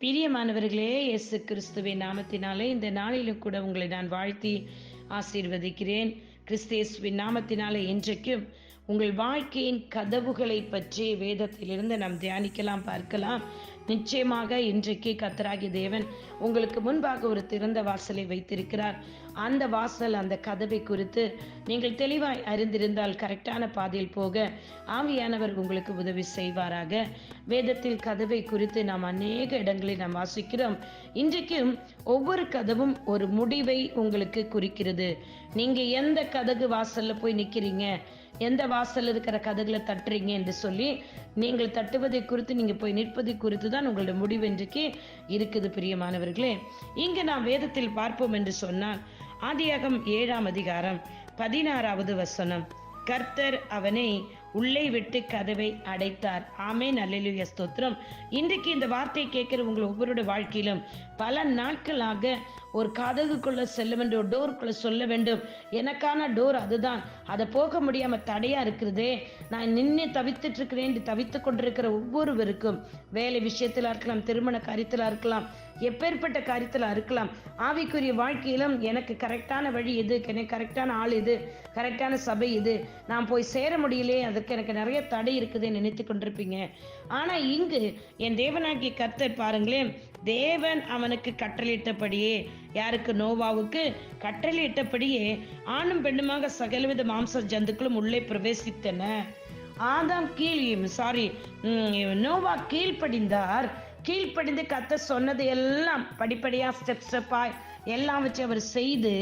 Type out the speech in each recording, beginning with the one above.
பிரியமானவர்களே இயேசு கிறிஸ்துவின் நாமத்தினாலே இந்த நாளிலும் கூட உங்களை நான் வாழ்த்தி ஆசீர்வதிக்கிறேன். கிறிஸ்தேசுவின் நாமத்தினாலே இன்றைக்கும் உங்கள் வாழ்க்கையின் கதவுகளை பற்றி வேதத்திலிருந்து நாம் தியானிக்கலாம் பார்க்கலாம். நிச்சயமாக இன்றைக்கு கத்தராகி தேவன் உங்களுக்கு முன்பாக ஒரு திறந்த வாசலை வைத்திருக்கிறார். அந்த வாசல் அந்த கதவை குறித்து நீங்கள் தெளிவாய் அறிந்திருந்தால் கரெக்டான பாதையில் போக ஆவியானவர் உங்களுக்கு உதவி செய்வாராக. வேதத்தில் கதவை குறித்து நாம் அநேக இடங்களில் நாம் வாசிக்கிறோம். இன்றைக்கும் ஒவ்வொரு கதவும் ஒரு முடிவை உங்களுக்கு குறிக்கிறது. நீங்க எந்த கதகு வாசல்ல போய் நிக்கிறீங்க? எந்த வாசல் இருக்கிற கதைகளை தட்டுறீங்க என்று சொல்லி நீங்கள் தட்டுவதை குறித்து நீங்க போய் நிற்பதை குறித்து தான் உங்களுடைய முடிவு இன்றைக்கு இருக்குது பிரியமானவர்களே. இங்கு நாம் வேதத்தில் பார்ப்போம் என்று சொன்னால் ஆதியாகம் ஏழாம் அதிகாரம் பதினாறாவது வசனம் கர்த்தர் அவனை உள்ளே விட்டு கதவை அடைத்தார். ஆமே நல்லலுய ஸ்தோத்திரம். இன்றைக்கு இந்த வார்த்தையை கேட்கிற உங்கள் ஒவ்வொருடைய வாழ்க்கையிலும் பல நாட்களாக ஒரு கதகுக்குள்ள செல்ல வேண்டும் ஒரு டோருக்குள்ள சொல்ல வேண்டும். எனக்கான டோர் அதுதான். அதை போக முடியாம தடையா இருக்கிறதே. நான் நின்று தவித்துட்டு இருக்கிறேன் தவித்து கொண்டிருக்கிற ஒவ்வொருவருக்கும் வேலை விஷயத்திலா இருக்கலாம் திருமண காரியத்துல இருக்கலாம் எப்பேற்பட்ட காரியத்தில் இருக்கலாம் ஆவிக்குரிய வாழ்க்கையிலும் எனக்கு கரெக்டான வழி எது? எனக்கு கரெக்டான ஆள் இது கரெக்டான சபை இது நான் போய் சேர முடியலையே அதுக்கு எனக்கு நிறைய தடை இருக்குதுன்னு நினைத்து கொண்டிருப்பீங்க. ஆனா இங்கு என் தேவனாகிய கர்த்தர் பாருங்களேன் தேவன் அவனுக்கு கட்டளையிட்டபடியே யாருக்கு? நோவாவுக்கு கட்டளையிட்டபடியே ஆணும் பெண்ணுமாக சகலவித மாம்ச ஜந்துக்களும் உள்ளே பிரவேசித்தன. ஆதாம் கீழ் சாரி நோவா கீழ்ப்படிந்தார். கீழ்ப்படிந்து கத்த சொன்னது எல்லாம் படிப்படியா ஸ்டெப் ஸ்டெப்பாய் எல்லாம் வச்சு அவர் செய்து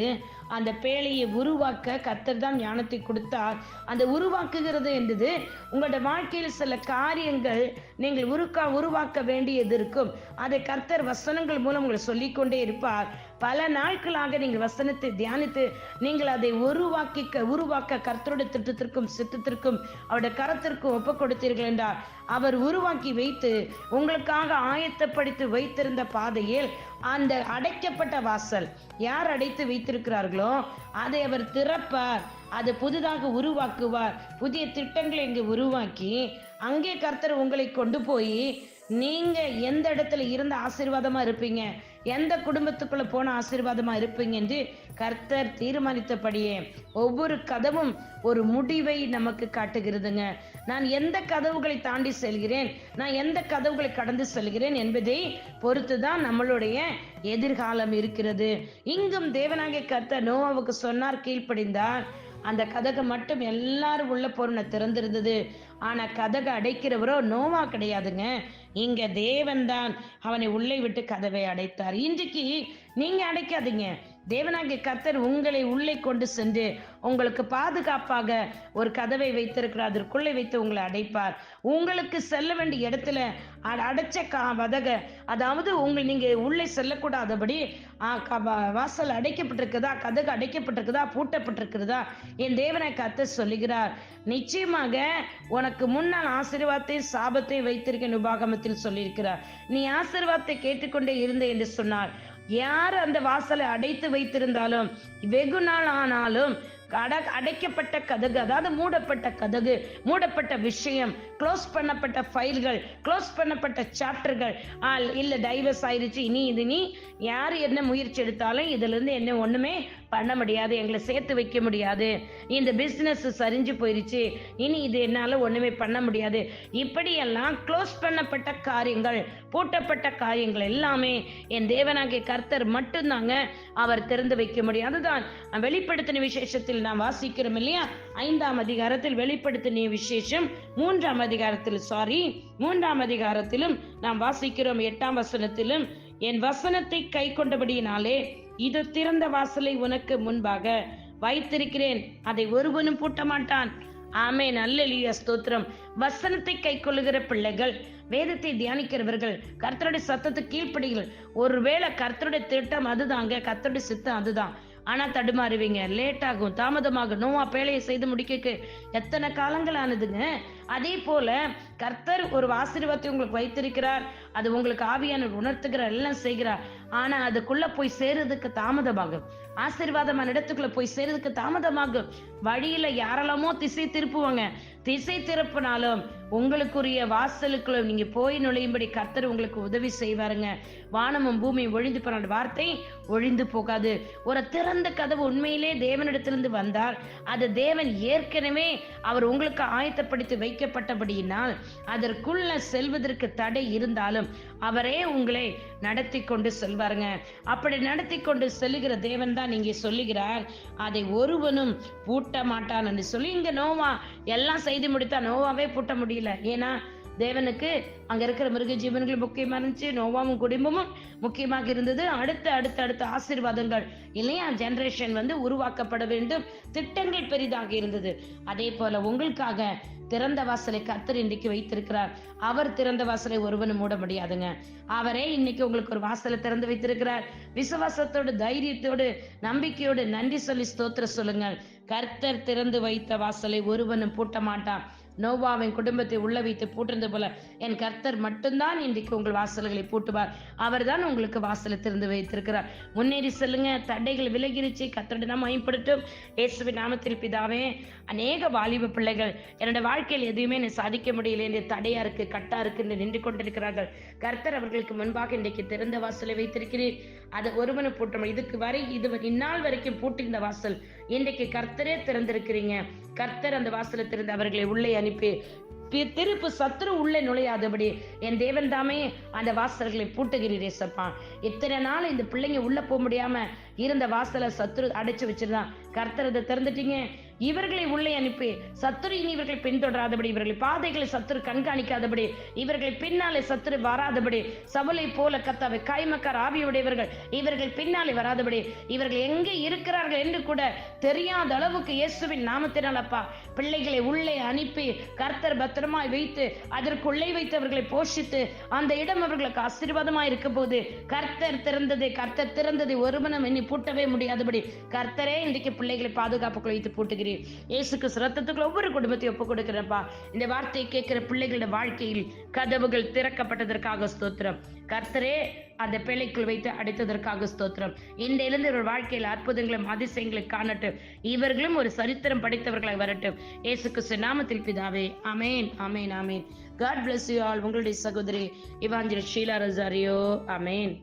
அந்த பேழையை உருவாக்க கத்தர் தான் ஞானத்தை கொடுத்தார். அந்த உருவாக்குகிறது என்பது உங்களோட வாழ்க்கையில் சில காரியங்கள் நீங்கள் உருக்கா உருவாக்க வேண்டியது இருக்கும். அதை கர்த்தர் வசனங்கள் மூலம் உங்களை சொல்லிக்கொண்டே இருப்பார். பல நாட்களாக நீங்கள் வசனத்தை தியானித்து நீங்கள் அதை உருவாக்கிக்க உருவாக்க கர்த்தருடைய திட்டத்திற்கும் சித்தத்திற்கும் அவருடைய கரத்திற்கும் ஒப்பு கொடுத்தீர்கள் என்றார். அவர் உருவாக்கி வைத்து உங்களுக்காக ஆயத்தப்படுத்தி வைத்திருந்த பாதையில் அந்த அடைக்கப்பட்ட வாசல் யார் அடைத்து வைத்திருக்கிறார்களோ அதை அவர் திறப்பார். அது புதிதாக உருவாக்குவார். புதிய திட்டங்களை இங்கு உருவாக்கி அங்கே கர்த்தர் உங்களை கொண்டு போய் நீங்க எந்த இடத்துல இருந்த ஆசீர்வாதமா இருப்பீங்க? எந்த குடும்பத்துக்குள்ள போன ஆசீர்வாதமா இருப்பீங்க என்று கர்த்தர் தீர்மானித்தபடியே ஒவ்வொரு கதவும் ஒரு முடிவை நமக்கு காட்டுகிறதுங்க. நான் எந்த கதவுகளை தாண்டி செல்கிறேன்? நான் எந்த கதவுகளை கடந்து செல்கிறேன் என்பதை பொறுத்து தான் நம்மளுடைய எதிர்காலம் இருக்கிறது. இங்கும் தேவனாகிய கர்த்தர் நோவாவுக்கு சொன்னார் கீழ்ப்படிந்தார். அந்த கதகை மட்டும் எல்லாரும் உள்ள பொருளை திறந்திருந்தது. ஆனா கதகை அடைக்கிறவரோ நோவா கிடையாதுங்க. இங்க தேவன் தான் அவனை உள்ளே விட்டு கதவை அடைத்தார். இன்றைக்கு நீங்க அடைக்காதீங்க. தேவனாகிய கர்த்தர் உங்களை உள்ளே கொண்டு சென்று உங்களுக்கு பாதுகாப்பாக ஒரு கதவை வைத்திருக்கிறார். அதற்குள்ளே வைத்து உங்களை அடைப்பார். உங்களுக்கு செல்ல வேண்டிய இடத்துல அடைச்ச கா வதக அதாவது உங்கள் நீங்க உள்ளே செல்லக்கூடாதபடி வாசல் அடைக்கப்பட்டிருக்குதா? கதகு அடைக்கப்பட்டிருக்குதா? பூட்டப்பட்டிருக்கிறதா? என் தேவனை கர்த்தர் சொல்லுகிறார். நிச்சயமாக உனக்கு முன்னால் ஆசீர்வாதத்தையும் சாபத்தை வைத்திருக்க உபாகமத்தில் சொல்லியிருக்கிறார். நீ ஆசீர்வாதத்தை கேட்டுக்கொண்டே இருந்த என்று சொன்னார். யார் அந்த வாசலை அடைத்து வைத்திருந்தாலும் வெகு நாள் ஆனாலும் அட அடைக்கப்பட்ட கதகு அதாவது மூடப்பட்ட கதகு மூடப்பட்ட விஷயம் க்ளோஸ் பண்ணப்பட்ட ஃபைல்கள் க்ளோஸ் பண்ணப்பட்ட சாப்டர்கள் இல்லை டைவர்ஸ் ஆயிருச்சு இனி இது நீ யார் என்ன முயற்சி எடுத்தாலும் இதுலேருந்து என்ன ஒன்றுமே பண்ண முடியாது எங்களை சேர்த்து வைக்க முடியாது. இந்த பிஸ்னஸ் சரிஞ்சு போயிருச்சு. இனி இது என்னால் ஒன்றுமே பண்ண முடியாது. இப்படியெல்லாம் க்ளோஸ் பண்ணப்பட்ட காரியங்கள் பூட்டப்பட்ட காரியங்கள் எல்லாமே என் தேவனாகிய கர்த்தர் மட்டும்தாங்க அவர் திறந்து வைக்க முடியும். அதுதான் வெளிப்படுத்தின விசேஷத்தில் நாம் வாசிக்கிறோம் இல்லையா? ஐந்தாம் அதிகாரத்தில் வெளிப்படுத்தின விசேஷம் மூன்றாம் அதிகாரத்தில் சாரி மூன்றாம் அதிகாரத்திலும் நாம் வாசிக்கிறோம் எட்டாம் வசனத்திலும் என் வசனத்தை கை கொண்டபடியினாலே இது திறந்த வாசலை உனக்கு முன்பாக வைத்திருக்கிறேன். அதை ஒருவனும் பூட்ட மாட்டான் ஆமே நல்ல ஸ்தோத்திரம். வசனத்தை கை கொள்ளுகிற பிள்ளைகள் வேதத்தை தியானிக்கிறவர்கள் கர்த்தருடைய சத்தத்தை கீழ்ப்படிகள். ஒருவேளை கர்த்தருடைய திட்டம் அதுதாங்க. கர்த்தருடைய சித்தம் அதுதான். ஆனா தடுமாறுவீங்க. லேட் ஆகும். தாமதமாகும். நோவா பேழையை செய்து முடிக்க எத்தனை காலங்கள் ஆனதுங்க அதே போல கர்த்தர் ஒரு ஆசீர்வாதத்தை உங்களுக்கு வைத்திருக்கிறார். அது உங்களுக்கு ஆவியான உணர்த்துகிறார் எல்லாம் செய்கிறார். ஆனா அதுக்குள்ள போய் சேருறதுக்கு தாமதமாகும். ஆசீர்வாதமான இடத்துக்குள்ள போய் சேருறதுக்கு தாமதமாகும். வழியில யாரெல்லாமோ திசை திருப்புவாங்க. திசை திருப்பினாலும் உங்களுக்குரிய வாசலுக்குள்ள நீங்க போய் நுழையும்படி கர்த்தர் உங்களுக்கு உதவி செய்வாருங்க. வானமும் பூமியும் ஒழிந்து போன வார்த்தை ஒழிந்து போகாது. ஒரு திறந்த கதவு உண்மையிலே தேவனிடத்திலிருந்து வந்தால் அது தேவன் ஏற்கனவே அவர் உங்களுக்கு ஆயத்தப்படுத்தி வைக்கப்பட்டபடியினால் அதற்குள்ள செல்வதற்கு தடை இருந்தாலும் அவரே உங்களை நடத்தி கொண்டு செல்வாருங்க. அப்படி நடத்தி கொண்டு செல்லுகிற தேவன் தான் நீங்க சொல்லுகிறார். அதை ஒருவனும் பூட்ட மாட்டான் என்று சொல்லி இங்க நோவா எல்லாம் செய்து முடித்தா நோவாவே பூட்ட முடியும். முடியல. ஏன்னா தேவனுக்கு அங்க இருக்கிற மிருக ஜீவன்கள் முக்கியமா இருந்துச்சு. நோவாவும் குடும்பமும் முக்கியமாக இருந்தது. அடுத்த அடுத்த அடுத்த ஆசீர்வாதங்கள். இல்லையா? ஜெனரேஷன் வந்து உருவாக்கப்பட வேண்டும். திட்டங்கள் பெரிதாக இருந்தது. அதே போல உங்களுக்காக திறந்த வாசலை கத்தர் இன்றைக்கு வைத்திருக்கிறார். அவர் திறந்த வாசலை ஒருவனும் மூட முடியாதுங்க. அவரே இன்னைக்கு உங்களுக்கு ஒரு வாசலை திறந்து வைத்திருக்கிறார். விசுவாசத்தோடு தைரியத்தோடு நம்பிக்கையோடு நன்றி சொல்லி ஸ்தோத்திர சொல்லுங்கள். கர்த்தர் திறந்து வைத்த வாசலை ஒருவனும் பூட்ட மாட்டான். நோவாவின் குடும்பத்தை உள்ள வைத்து பூட்டிருந்த போல என் கர்த்தர் மட்டும்தான் இன்றைக்கு உங்கள் வாசல்களை பூட்டுவார். அவர்தான் உங்களுக்கு வாசலை திறந்து வைத்திருக்கிறார். முன்னேறி செல்லுங்க. தடைகள் விலகிருச்சு. கர்த்தருடைய நாம் பயன்படுத்தும் இயேசுவின் நாமத்தில் பிதாவே அநேக வாலிப பிள்ளைகள் என்னோட வாழ்க்கையில் எதுவுமே என்னை சாதிக்க முடியல. என்று தடையா இருக்கு கட்டா இருக்கு என்று நின்று கொண்டிருக்கிறார்கள். கர்த்தர் அவர்களுக்கு முன்பாக இன்றைக்கு திறந்த வாசலை வைத்திருக்கிறேன் அதை ஒருவனை பூட்டும் இதுக்கு வரை இது இந்நாள் வரைக்கும் பூட்டிருந்த வாசல் இன்றைக்கு கர்த்தரே திறந்திருக்கிறீங்க. கர்த்தர் அந்த வாசலத்திலிருந்து அவர்களை உள்ளே அனுப்பி திருப்பு சத்துரு உள்ளே நுழையாதபடி என் தேவன் தாமே அந்த வாசல்களை பூட்டுகிறீரே சப்பா. இத்தனை நாள் இந்த பிள்ளைங்க உள்ள போக முடியாம இருந்த வாசலை சத்துரு அடைச்சு வச்சிருந்தான். கர்த்தர் அதை திறந்துட்டீங்க. இவர்களை உள்ளே அனுப்பி சத்துரு இனி இவர்களை பின்தொடராதபடி இவர்களை பாதைகளை சத்துரு கண்காணிக்காதபடி இவர்களை பின்னாலே சத்துரு வராதபடி சவலை போல கத்தாவை கைமக்கார் ஆவியுடையவர்கள் இவர்கள் பின்னாலே வராதபடி இவர்கள் எங்கே இருக்கிறார்கள் என்று கூட தெரியாத அளவுக்கு இயேசுவின் நாமத்தினால் அப்பா பிள்ளைகளை உள்ளே அனுப்பி கர்த்தர் பத்திரமாய் வைத்து அதற்குள்ளே வைத்தவர்களை போஷித்து அந்த இடம் அவர்களுக்கு ஆசீர்வாதமாய் இருக்க போது கர்த்தர் திறந்ததை கர்த்தர் திறந்ததை ஒருமனம் எண்ணி பூட்டவே முடியாதபடி கர்த்தரே இன்றைக்கு பிள்ளைகளை பாதுகாப்புக்குள் வைத்து பூட்டுகிறேன் இயேசுக்கு சிரத்தத்துக்குள் ஒவ்வொரு குடும்பத்தையும் ஒப்பு கொடுக்கிறப்பா. இந்த வார்த்தையை கேட்கிற பிள்ளைகளோட வாழ்க்கையில் கதவுகள் திறக்கப்பட்டதற்காக ஸ்தோத்திரம். கர்த்தரே அந்த பிள்ளைக்குள் வைத்து அடித்ததற்காக ஸ்தோத்திரம். இந்த இளைஞர்கள் வாழ்க்கையில் அற்புதங்களும் அதிசயங்களை காணட்டும். இவர்களும் ஒரு சரித்திரம் படைத்தவர்களாய் வரட்டும். இயேசுக்கு நாமத்தில் பிதாவே அமேன் அமேன் அமேன் காட் பிளஸ் யூ ஆல் உங்களுடைய சகோதரி இவாஞ்சல் ஷீலா ரசாரியோ அமேன்